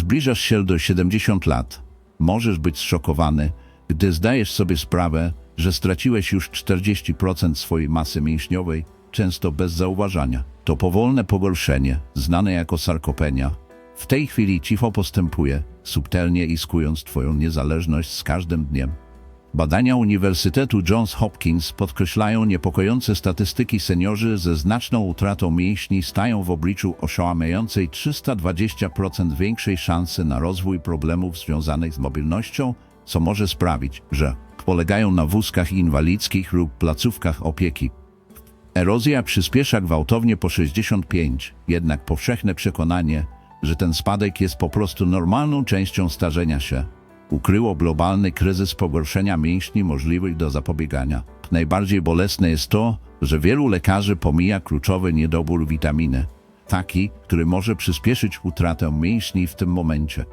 zbliżasz się do 70 lat. Możesz być zszokowany, gdy zdajesz sobie sprawę, że straciłeś już 40% swojej masy mięśniowej, często bez zauważania. To powolne pogorszenie, znane jako sarkopenia, w tej chwili cicho postępuje, subtelnie iskując Twoją niezależność z każdym dniem. Badania Uniwersytetu Johns Hopkins podkreślają niepokojące statystyki seniorzy ze znaczną utratą mięśni stają w obliczu oszałamiającej 320% większej szansy na rozwój problemów związanych z mobilnością, co może sprawić, że polegają na wózkach inwalidzkich lub placówkach opieki. Erozja przyspiesza gwałtownie po 65, jednak powszechne przekonanie, że ten spadek jest po prostu normalną częścią starzenia się, ukryło globalny kryzys pogorszenia mięśni możliwych do zapobiegania. Najbardziej bolesne jest to, że wielu lekarzy pomija kluczowy niedobór witaminy, taki, który może przyspieszyć utratę mięśni w tym momencie.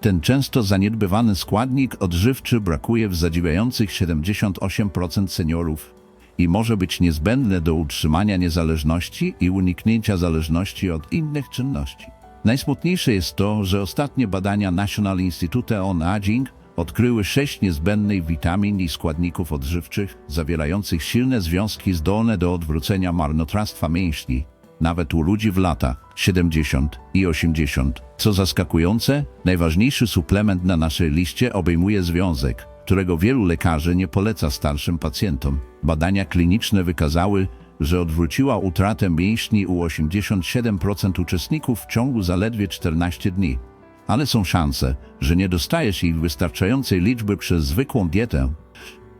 Ten często zaniedbywany składnik odżywczy brakuje w zadziwiających 78% seniorów i może być niezbędny do utrzymania niezależności i uniknięcia zależności od innych czynności. Najsmutniejsze jest to, że ostatnie badania National Institute on Aging odkryły sześć niezbędnych witamin i składników odżywczych zawierających silne związki zdolne do odwrócenia marnotrawstwa mięśni, nawet u ludzi w latach 70 i 80. Co zaskakujące, najważniejszy suplement na naszej liście obejmuje związek, którego wielu lekarzy nie poleca starszym pacjentom. Badania kliniczne wykazały, że odwróciła utratę mięśni u 87% uczestników w ciągu zaledwie 14 dni. Ale są szanse, że nie dostajesz ich wystarczającej liczby przez zwykłą dietę.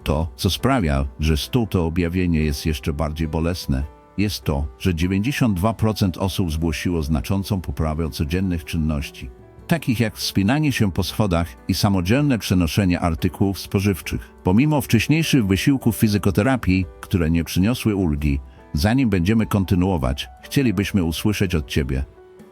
To, co sprawia, że stół to objawienie jest jeszcze bardziej bolesne, jest to, że 92% osób zgłosiło znaczącą poprawę codziennych czynności, takich jak wspinanie się po schodach i samodzielne przenoszenie artykułów spożywczych. Pomimo wcześniejszych wysiłków fizykoterapii, które nie przyniosły ulgi, zanim będziemy kontynuować, chcielibyśmy usłyszeć od Ciebie.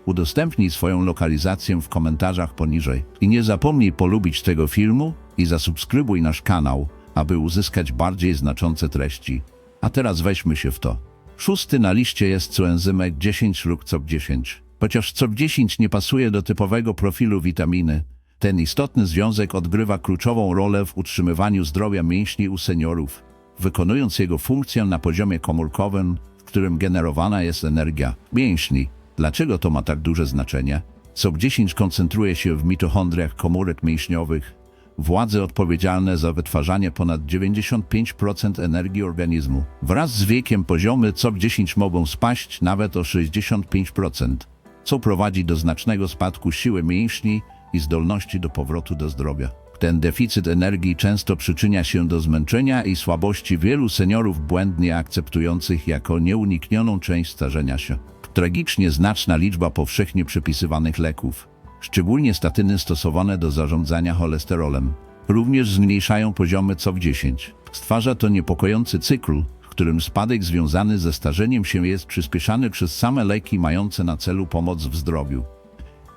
Udostępnij swoją lokalizację w komentarzach poniżej i nie zapomnij polubić tego filmu i zasubskrybuj nasz kanał, aby uzyskać bardziej znaczące treści. A teraz weźmy się w to. Szósty na liście jest coenzymek 10 lub COP10. Chociaż COP10 nie pasuje do typowego profilu witaminy, ten istotny związek odgrywa kluczową rolę w utrzymywaniu zdrowia mięśni u seniorów, wykonując jego funkcję na poziomie komórkowym, w którym generowana jest energia mięśni. Dlaczego to ma tak duże znaczenie? COP10 koncentruje się w mitochondriach komórek mięśniowych, władze odpowiedzialne za wytwarzanie ponad 95% energii organizmu. Wraz z wiekiem poziomy COP10 mogą spaść nawet o 65%, co prowadzi do znacznego spadku siły mięśni i zdolności do powrotu do zdrowia. Ten deficyt energii często przyczynia się do zmęczenia i słabości wielu seniorów błędnie akceptujących jako nieuniknioną część starzenia się. Tragicznie znaczna liczba powszechnie przepisywanych leków, szczególnie statyny stosowane do zarządzania cholesterolem, również zmniejszają poziomy COP10. Stwarza to niepokojący cykl, w którym spadek związany ze starzeniem się jest przyspieszany przez same leki mające na celu pomoc w zdrowiu.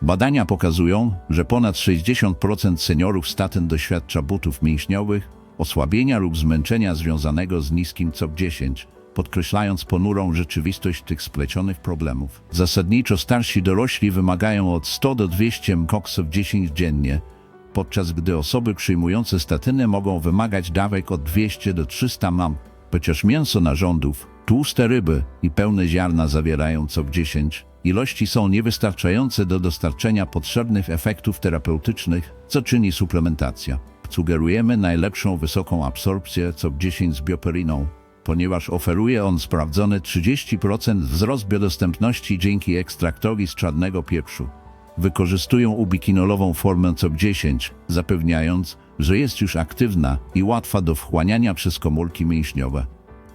Badania pokazują, że ponad 60% seniorów statyn doświadcza butów mięśniowych, osłabienia lub zmęczenia związanego z niskim COP10, podkreślając ponurą rzeczywistość tych splecionych problemów. Zasadniczo starsi dorośli wymagają od 100 do 200 mkoksów 10 dziennie, podczas gdy osoby przyjmujące statyny mogą wymagać dawek od 200 do 300 mam. Chociaż mięso narządów, tłuste ryby i pełne ziarna zawierają COP10, ilości są niewystarczające do dostarczenia potrzebnych efektów terapeutycznych, co czyni suplementacja. Sugerujemy najlepszą wysoką absorpcję COP10 z bioperiną, ponieważ oferuje on sprawdzony 30% wzrost biodostępności dzięki ekstraktowi z czarnego pieprzu. Wykorzystują ubikinolową formę COP10, zapewniając, że jest już aktywna i łatwa do wchłaniania przez komórki mięśniowe.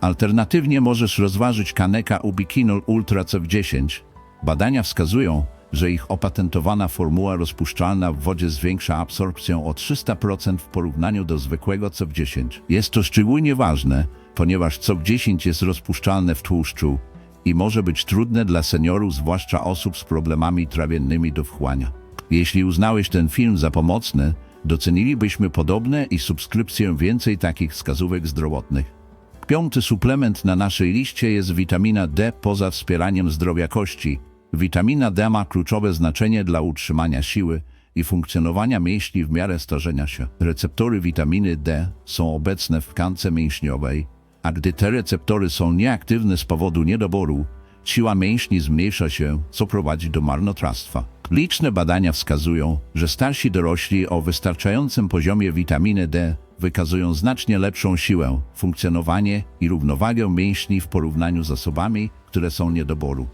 Alternatywnie możesz rozważyć kaneka Ubiquinol Ultra COP10. Badania wskazują, że ich opatentowana formuła rozpuszczalna w wodzie zwiększa absorpcję o 300% w porównaniu do zwykłego COP10. Jest to szczególnie ważne, ponieważ COP10 jest rozpuszczalne w tłuszczu i może być trudne dla seniorów, zwłaszcza osób z problemami trawiennymi do wchłania. Jeśli uznałeś ten film za pomocny, docenilibyśmy podobne i subskrypcję więcej takich wskazówek zdrowotnych. Piąty suplement na naszej liście jest witamina D poza wspieraniem zdrowia kości. Witamina D ma kluczowe znaczenie dla utrzymania siły i funkcjonowania mięśni w miarę starzenia się. Receptory witaminy D są obecne w tkance mięśniowej, a gdy te receptory są nieaktywne z powodu niedoboru, siła mięśni zmniejsza się, co prowadzi do marnotrawstwa. Liczne badania wskazują, że starsi dorośli o wystarczającym poziomie witaminy D wykazują znacznie lepszą siłę, funkcjonowanie i równowagę mięśni w porównaniu z osobami, które są niedoboru.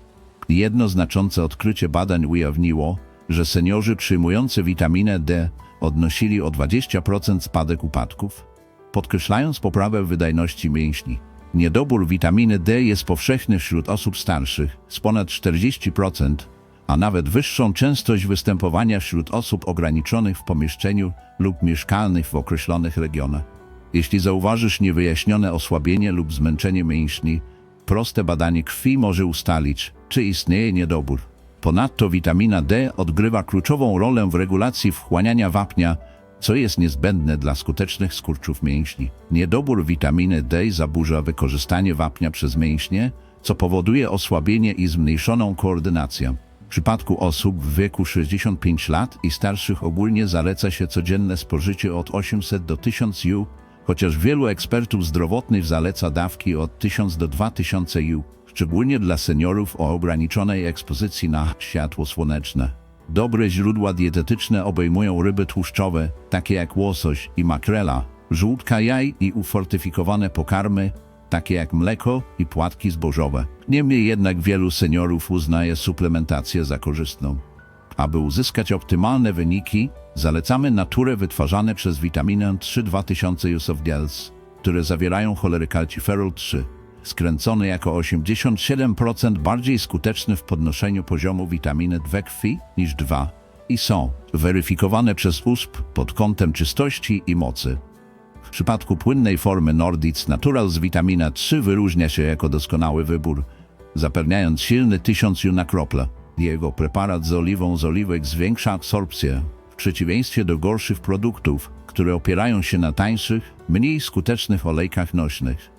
Jedno znaczące odkrycie badań ujawniło, że seniorzy przyjmujący witaminę D odnosili o 20% spadek upadków, podkreślając poprawę wydajności mięśni. Niedobór witaminy D jest powszechny wśród osób starszych z ponad 40%, a nawet wyższą częstość występowania wśród osób ograniczonych w pomieszczeniu lub mieszkalnych w określonych regionach. Jeśli zauważysz niewyjaśnione osłabienie lub zmęczenie mięśni, proste badanie krwi może ustalić, czy istnieje niedobór. Ponadto witamina D odgrywa kluczową rolę w regulacji wchłaniania wapnia, co jest niezbędne dla skutecznych skurczów mięśni. Niedobór witaminy D zaburza wykorzystanie wapnia przez mięśnie, co powoduje osłabienie i zmniejszoną koordynację. W przypadku osób w wieku 65 lat i starszych ogólnie zaleca się codzienne spożycie od 800 do 1000 U, chociaż wielu ekspertów zdrowotnych zaleca dawki od 1000 do 2000 U, szczególnie dla seniorów o ograniczonej ekspozycji na światło słoneczne. Dobre źródła dietetyczne obejmują ryby tłuszczowe, takie jak łosoś i makrela, żółtka jaj i ufortyfikowane pokarmy, takie jak mleko i płatki zbożowe. Niemniej jednak wielu seniorów uznaje suplementację za korzystną. Aby uzyskać optymalne wyniki, zalecamy naturę wytwarzane przez witaminę 3 2000 use of gels, które zawierają cholerykalciferol 3, skręcony jako 87% bardziej skuteczny w podnoszeniu poziomu witaminy we krwi niż 2 i są weryfikowane przez USP pod kątem czystości i mocy. W przypadku płynnej formy Nordic Natural z witamina 3 wyróżnia się jako doskonały wybór, zapewniając silny 1000 na krople. Jego preparat z oliwą z oliwek zwiększa absorpcję, w przeciwieństwie do gorszych produktów, które opierają się na tańszych, mniej skutecznych olejkach nośnych.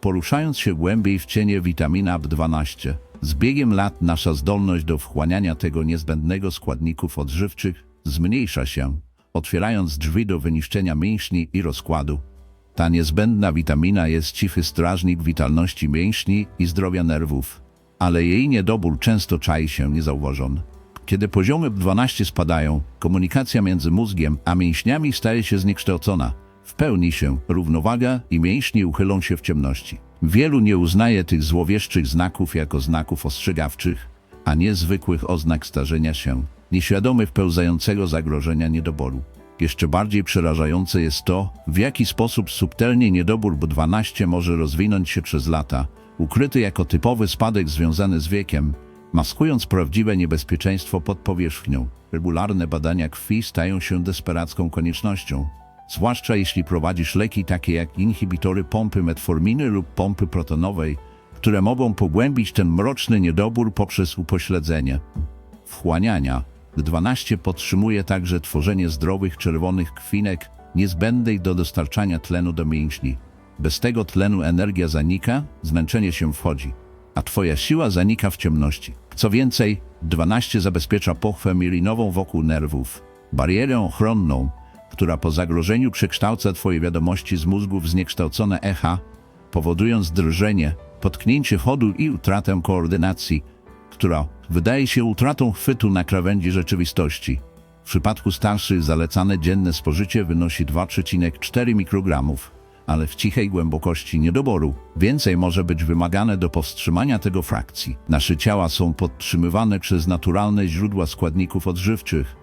Poruszając się głębiej w cienie witamina B12, z biegiem lat nasza zdolność do wchłaniania tego niezbędnego składników odżywczych zmniejsza się, otwierając drzwi do wyniszczenia mięśni i rozkładu. Ta niezbędna witamina jest cichy strażnik witalności mięśni i zdrowia nerwów, ale jej niedobór często czai się niezauważony. Kiedy poziomy B12 spadają, komunikacja między mózgiem a mięśniami staje się zniekształcona. W pełni się równowaga i mięśnie uchylą się w ciemności. Wielu nie uznaje tych złowieszczych znaków jako znaków ostrzegawczych, a nie zwykłych oznak starzenia się, nieświadomy wpełzającego zagrożenia niedoboru. Jeszcze bardziej przerażające jest to, w jaki sposób subtelnie niedobór B12 może rozwinąć się przez lata, ukryty jako typowy spadek związany z wiekiem, maskując prawdziwe niebezpieczeństwo pod powierzchnią. Regularne badania krwi stają się desperacką koniecznością, zwłaszcza jeśli prowadzisz leki takie jak inhibitory pompy metforminy lub pompy protonowej, które mogą pogłębić ten mroczny niedobór poprzez upośledzenie. Wchłaniania. B12 podtrzymuje także tworzenie zdrowych czerwonych krwinek niezbędnej do dostarczania tlenu do mięśni. Bez tego tlenu energia zanika, zmęczenie się wchodzi, a twoja siła zanika w ciemności. Co więcej, 12 zabezpiecza pochwę milinową wokół nerwów, barierę ochronną, która po zagrożeniu przekształca twoje wiadomości z mózgu w zniekształcone echa, powodując drżenie, potknięcie chodu i utratę koordynacji, która wydaje się utratą chwytu na krawędzi rzeczywistości. W przypadku starszych zalecane dzienne spożycie wynosi 2,4 mikrogramów, ale w cichej głębokości niedoboru więcej może być wymagane do powstrzymania tego frakcji. Nasze ciała są podtrzymywane przez naturalne źródła składników odżywczych,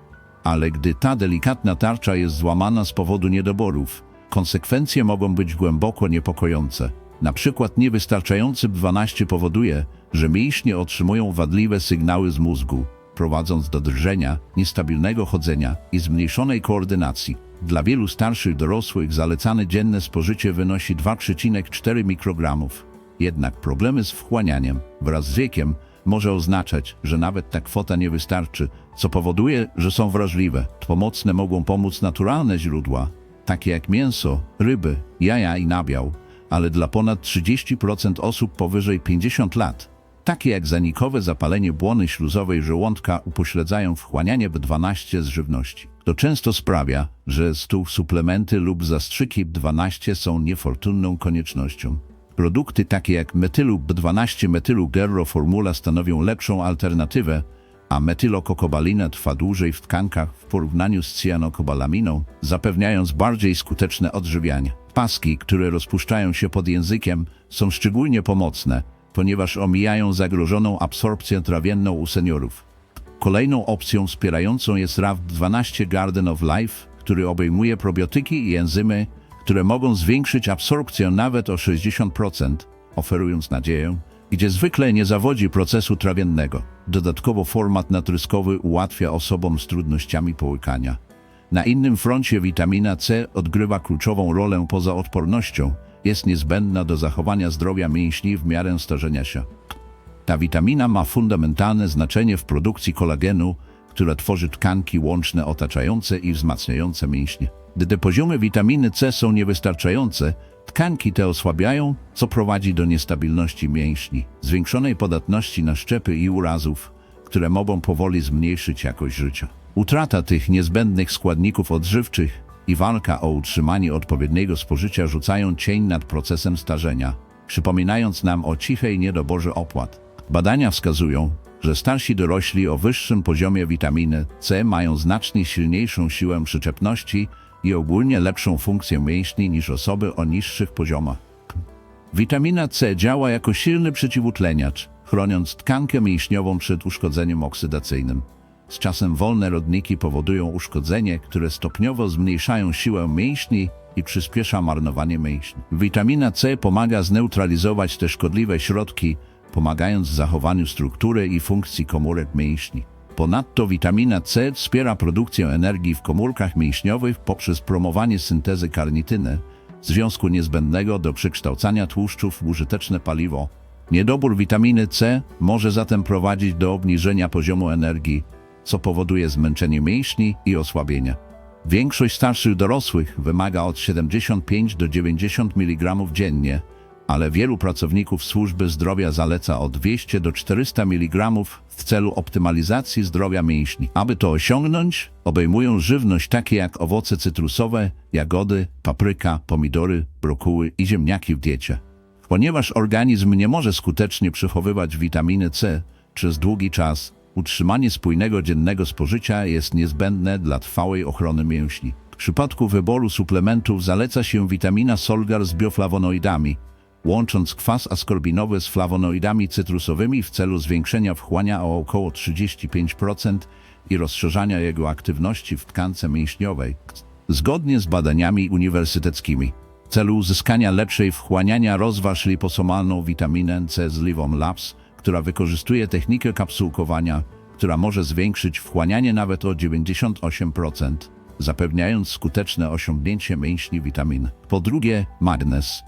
ale gdy ta delikatna tarcza jest złamana z powodu niedoborów, konsekwencje mogą być głęboko niepokojące. Na przykład niewystarczający B12 powoduje, że mięśnie otrzymują wadliwe sygnały z mózgu, prowadząc do drżenia, niestabilnego chodzenia i zmniejszonej koordynacji. Dla wielu starszych dorosłych zalecane dzienne spożycie wynosi 2,4 mikrogramów. Jednak problemy z wchłanianiem wraz z wiekiem może oznaczać, że nawet ta kwota nie wystarczy, co powoduje, że są wrażliwe. Pomocne mogą pomóc naturalne źródła, takie jak mięso, ryby, jaja i nabiał, ale dla ponad 30% osób powyżej 50 lat takie jak zanikowe zapalenie błony śluzowej żołądka upośledzają wchłanianie B12 z żywności. To często sprawia, że stół suplementy lub zastrzyki B12 są niefortunną koniecznością. Produkty takie jak metylu B12 metylu Gerro formula stanowią lepszą alternatywę, a metylokokobalina trwa dłużej w tkankach w porównaniu z cyjanokobalaminą, zapewniając bardziej skuteczne odżywianie. Paski, które rozpuszczają się pod językiem, są szczególnie pomocne, ponieważ omijają zagrożoną absorpcję trawienną u seniorów. Kolejną opcją wspierającą jest RAV12 Garden of Life, który obejmuje probiotyki i enzymy, które mogą zwiększyć absorpcję nawet o 60%, oferując nadzieję, gdzie zwykle nie zawodzi procesu trawiennego. Dodatkowo format natryskowy ułatwia osobom z trudnościami połykania. Na innym froncie witamina C odgrywa kluczową rolę poza odpornością. Jest niezbędna do zachowania zdrowia mięśni w miarę starzenia się. Ta witamina ma fundamentalne znaczenie w produkcji kolagenu, która tworzy tkanki łączne otaczające i wzmacniające mięśnie. Gdy poziomy witaminy C są niewystarczające, tkanki te osłabiają, co prowadzi do niestabilności mięśni, zwiększonej podatności na szczepy i urazów, które mogą powoli zmniejszyć jakość życia. Utrata tych niezbędnych składników odżywczych i walka o utrzymanie odpowiedniego spożycia rzucają cień nad procesem starzenia, przypominając nam o cichej niedoborze opłat. Badania wskazują, że starsi dorośli o wyższym poziomie witaminy C mają znacznie silniejszą siłę przyczepności i ogólnie lepszą funkcję mięśni niż osoby o niższych poziomach. Witamina C działa jako silny przeciwutleniacz, chroniąc tkankę mięśniową przed uszkodzeniem oksydacyjnym. Z czasem wolne rodniki powodują uszkodzenie, które stopniowo zmniejszają siłę mięśni i przyspiesza marnowanie mięśni. Witamina C pomaga zneutralizować te szkodliwe środki, pomagając w zachowaniu struktury i funkcji komórek mięśni. Ponadto witamina C wspiera produkcję energii w komórkach mięśniowych poprzez promowanie syntezy karnityny, związku niezbędnego do przekształcania tłuszczów w użyteczne paliwo. Niedobór witaminy C może zatem prowadzić do obniżenia poziomu energii, co powoduje zmęczenie mięśni i osłabienie. Większość starszych dorosłych wymaga od 75 do 90 mg dziennie, ale wielu pracowników służby zdrowia zaleca od 200 do 400 mg w celu optymalizacji zdrowia mięśni. Aby to osiągnąć, obejmują żywność takie jak owoce cytrusowe, jagody, papryka, pomidory, brokuły i ziemniaki w diecie. Ponieważ organizm nie może skutecznie przechowywać witaminy C przez długi czas, utrzymanie spójnego dziennego spożycia jest niezbędne dla trwałej ochrony mięśni. W przypadku wyboru suplementów zaleca się witamina Solgar z bioflawonoidami, łącząc kwas askorbinowy z flawonoidami cytrusowymi w celu zwiększenia wchłania o około 35% i rozszerzania jego aktywności w tkance mięśniowej. Zgodnie z badaniami uniwersyteckimi, w celu uzyskania lepszej wchłaniania rozważ liposomalną witaminę C z Livon Labs, która wykorzystuje technikę kapsułkowania, która może zwiększyć wchłanianie nawet o 98%, zapewniając skuteczne osiągnięcie mięśni witaminy. Po drugie, magnez.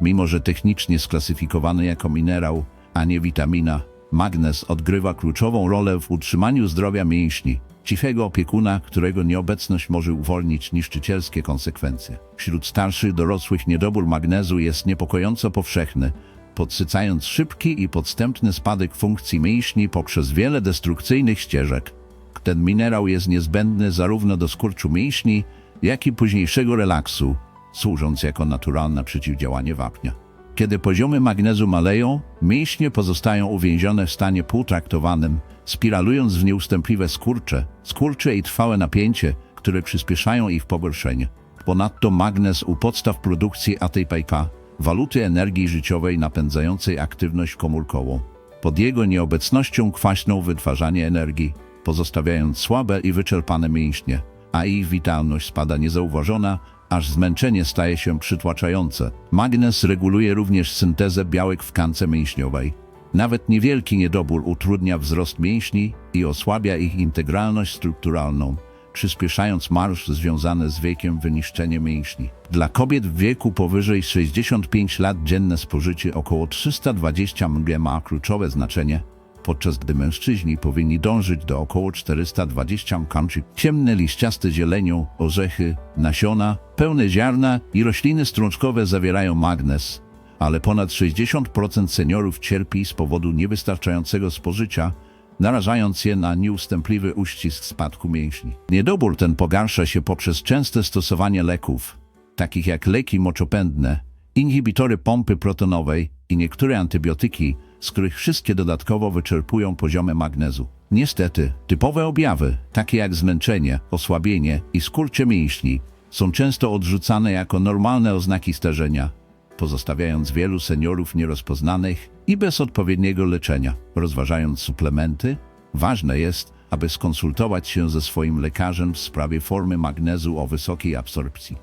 Mimo, że technicznie sklasyfikowany jako minerał, a nie witamina, magnez odgrywa kluczową rolę w utrzymaniu zdrowia mięśni, cichego opiekuna, którego nieobecność może uwolnić niszczycielskie konsekwencje. Wśród starszych dorosłych niedobór magnezu jest niepokojąco powszechny, podsycając szybki i podstępny spadek funkcji mięśni poprzez wiele destrukcyjnych ścieżek. Ten minerał jest niezbędny zarówno do skurczu mięśni, jak i późniejszego relaksu, służąc jako naturalne przeciwdziałanie wapnia. Kiedy poziomy magnezu maleją, mięśnie pozostają uwięzione w stanie półtraktowanym, spiralując w nieustępliwe skurcze, skurcze i trwałe napięcie, które przyspieszają ich pogorszenie. Ponadto magnez u podstaw produkcji ATPK, waluty energii życiowej napędzającej aktywność komórkową. Pod jego nieobecnością kwaśną wytwarzanie energii, pozostawiając słabe i wyczerpane mięśnie, a ich witalność spada niezauważona, aż zmęczenie staje się przytłaczające. Magnez reguluje również syntezę białek w tkance mięśniowej. Nawet niewielki niedobór utrudnia wzrost mięśni i osłabia ich integralność strukturalną, przyspieszając marsz związany z wiekiem wyniszczenie mięśni. Dla kobiet w wieku powyżej 65 lat dzienne spożycie około 320 mg ma kluczowe znaczenie, podczas gdy mężczyźni powinni dążyć do około 420 mg. Ciemne liściaste zielenią, orzechy, nasiona, pełne ziarna i rośliny strączkowe zawierają magnez, ale ponad 60% seniorów cierpi z powodu niewystarczającego spożycia, narażając je na nieustępliwy uścisk spadku mięśni. Niedobór ten pogarsza się poprzez częste stosowanie leków, takich jak leki moczopędne, inhibitory pompy protonowej i niektóre antybiotyki, z których wszystkie dodatkowo wyczerpują poziomy magnezu. Niestety, typowe objawy, takie jak zmęczenie, osłabienie i skurcze mięśni, są często odrzucane jako normalne oznaki starzenia, pozostawiając wielu seniorów nierozpoznanych i bez odpowiedniego leczenia. Rozważając suplementy, ważne jest, aby skonsultować się ze swoim lekarzem w sprawie formy magnezu o wysokiej absorpcji.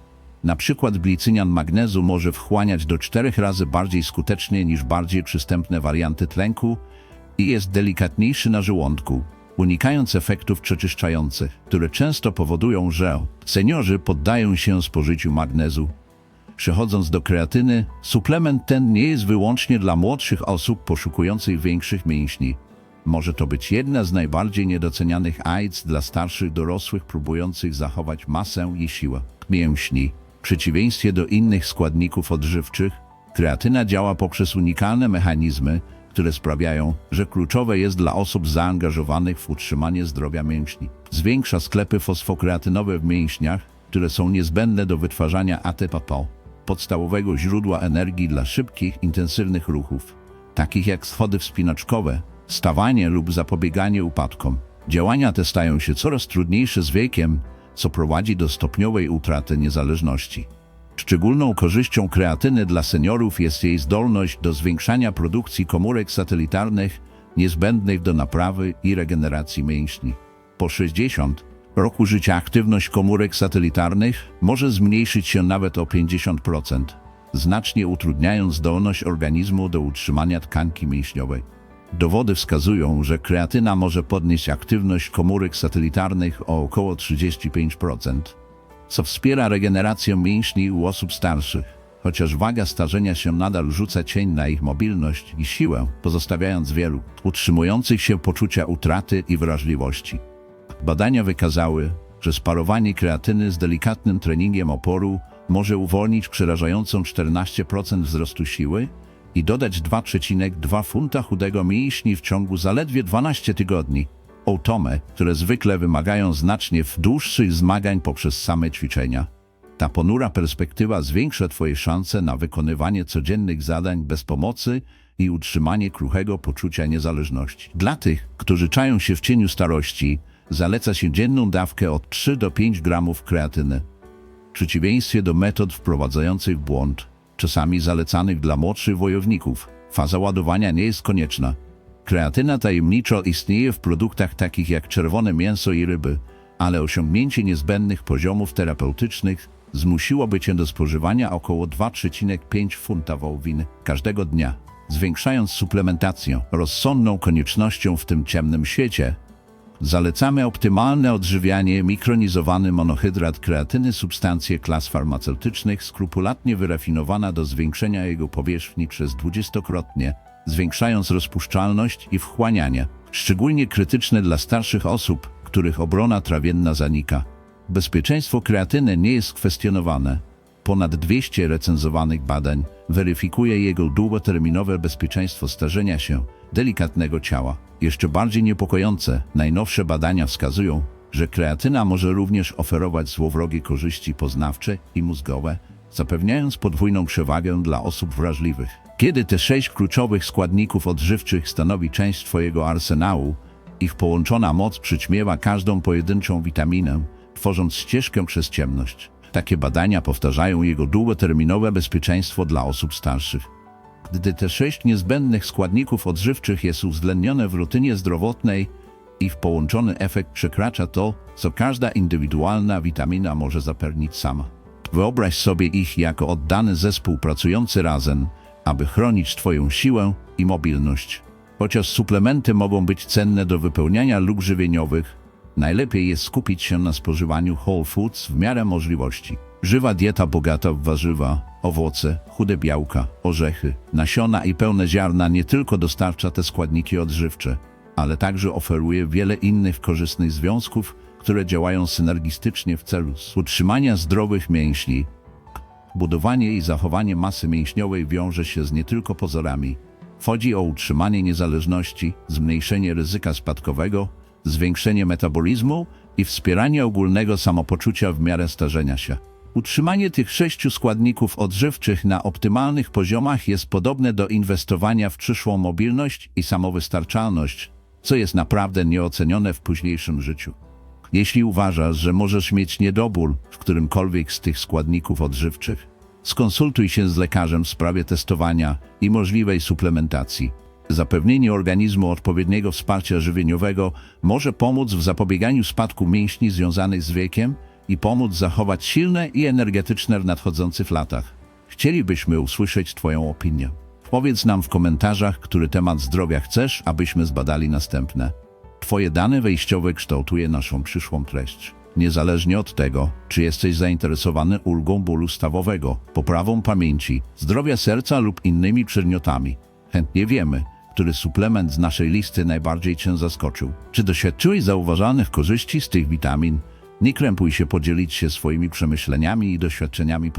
Na przykład glicynian magnezu może wchłaniać do czterech razy bardziej skutecznie niż bardziej przystępne warianty tlenku i jest delikatniejszy na żołądku, unikając efektów przeczyszczających, które często powodują, że seniorzy poddają się spożyciu magnezu. Przechodząc do kreatyny, suplement ten nie jest wyłącznie dla młodszych osób poszukujących większych mięśni. Może to być jedna z najbardziej niedocenianych AIDS dla starszych dorosłych próbujących zachować masę i siłę mięśni. W przeciwieństwie do innych składników odżywczych, kreatyna działa poprzez unikalne mechanizmy, które sprawiają, że kluczowe jest dla osób zaangażowanych w utrzymanie zdrowia mięśni. Zwiększa sklepy fosfokreatynowe w mięśniach, które są niezbędne do wytwarzania ATP, podstawowego źródła energii dla szybkich, intensywnych ruchów, takich jak schody wspinaczkowe, stawanie lub zapobieganie upadkom. Działania te stają się coraz trudniejsze z wiekiem, co prowadzi do stopniowej utraty niezależności. Szczególną korzyścią kreatyny dla seniorów jest jej zdolność do zwiększania produkcji komórek satelitarnych niezbędnych do naprawy i regeneracji mięśni. Po 60 roku życia aktywność komórek satelitarnych może zmniejszyć się nawet o 50%, znacznie utrudniając zdolność organizmu do utrzymania tkanki mięśniowej. Dowody wskazują, że kreatyna może podnieść aktywność komórek satelitarnych o około 35%, co wspiera regenerację mięśni u osób starszych, chociaż waga starzenia się nadal rzuca cień na ich mobilność i siłę, pozostawiając wielu utrzymujących się poczucia utraty i wrażliwości. Badania wykazały, że sparowanie kreatyny z delikatnym treningiem oporu może uwolnić przerażającą 14% wzrostu siły i dodać 2,2 funta chudego mięśni w ciągu zaledwie 12 tygodni. Otomy, które zwykle wymagają znacznie dłuższych zmagań poprzez same ćwiczenia. Ta ponura perspektywa zwiększa Twoje szanse na wykonywanie codziennych zadań bez pomocy i utrzymanie kruchego poczucia niezależności. Dla tych, którzy czają się w cieniu starości, zaleca się dzienną dawkę od 3 do 5 gramów kreatyny. W przeciwieństwie do metod wprowadzających błąd, czasami zalecanych dla młodszych wojowników, faza ładowania nie jest konieczna. Kreatyna tajemniczo istnieje w produktach takich jak czerwone mięso i ryby, ale osiągnięcie niezbędnych poziomów terapeutycznych zmusiłoby cię do spożywania około 2,5 funta wołowiny każdego dnia, zwiększając suplementację rozsądną koniecznością w tym ciemnym świecie. Zalecamy optymalne odżywianie, mikronizowany monohydrat kreatyny, substancję klas farmaceutycznych, skrupulatnie wyrafinowana do zwiększenia jego powierzchni przez dwudziestokrotnie, zwiększając rozpuszczalność i wchłanianie, szczególnie krytyczne dla starszych osób, których obrona trawienna zanika. Bezpieczeństwo kreatyny nie jest kwestionowane. Ponad 200 recenzowanych badań weryfikuje jego długoterminowe bezpieczeństwo starzenia się delikatnego ciała. Jeszcze bardziej niepokojące, najnowsze badania wskazują, że kreatyna może również oferować złowrogie korzyści poznawcze i mózgowe, zapewniając podwójną przewagę dla osób wrażliwych. Kiedy te sześć kluczowych składników odżywczych stanowi część Twojego arsenału, ich połączona moc przyćmiewa każdą pojedynczą witaminę, tworząc ścieżkę przez ciemność. Takie badania powtarzają jego długoterminowe bezpieczeństwo dla osób starszych. Gdy te sześć niezbędnych składników odżywczych jest uwzględnione w rutynie zdrowotnej, ich połączony efekt przekracza to, co każda indywidualna witamina może zapewnić sama. Wyobraź sobie ich jako oddany zespół pracujący razem, aby chronić Twoją siłę i mobilność. Chociaż suplementy mogą być cenne do wypełniania luk żywieniowych, najlepiej jest skupić się na spożywaniu whole foods w miarę możliwości. Żywa dieta bogata w warzywa, owoce, chude białka, orzechy, nasiona i pełne ziarna nie tylko dostarcza te składniki odżywcze, ale także oferuje wiele innych korzystnych związków, które działają synergistycznie w celu utrzymania zdrowych mięśni. budowanie i zachowanie masy mięśniowej wiąże się z nie tylko pozorami. Chodzi o utrzymanie niezależności, zmniejszenie ryzyka spadkowego, zwiększenie metabolizmu i wspieranie ogólnego samopoczucia w miarę starzenia się. Utrzymanie tych sześciu składników odżywczych na optymalnych poziomach jest podobne do inwestowania w przyszłą mobilność i samowystarczalność, co jest naprawdę nieocenione w późniejszym życiu. Jeśli uważasz, że możesz mieć niedobór w którymkolwiek z tych składników odżywczych, skonsultuj się z lekarzem w sprawie testowania i możliwej suplementacji. Zapewnienie organizmu odpowiedniego wsparcia żywieniowego może pomóc w zapobieganiu spadku mięśni związanych z wiekiem i pomóc zachować silne i energetyczne w nadchodzących latach. Chcielibyśmy usłyszeć Twoją opinię. Powiedz nam w komentarzach, który temat zdrowia chcesz, abyśmy zbadali następne. Twoje dane wejściowe kształtuje naszą przyszłą treść. Niezależnie od tego, czy jesteś zainteresowany ulgą bólu stawowego, poprawą pamięci, zdrowia serca lub innymi przedmiotami, chętnie wiemy, który suplement z naszej listy najbardziej Cię zaskoczył. Czy doświadczyłeś zauważalnych korzyści z tych witamin? Nie krępuj się podzielić się swoimi przemyśleniami i doświadczeniami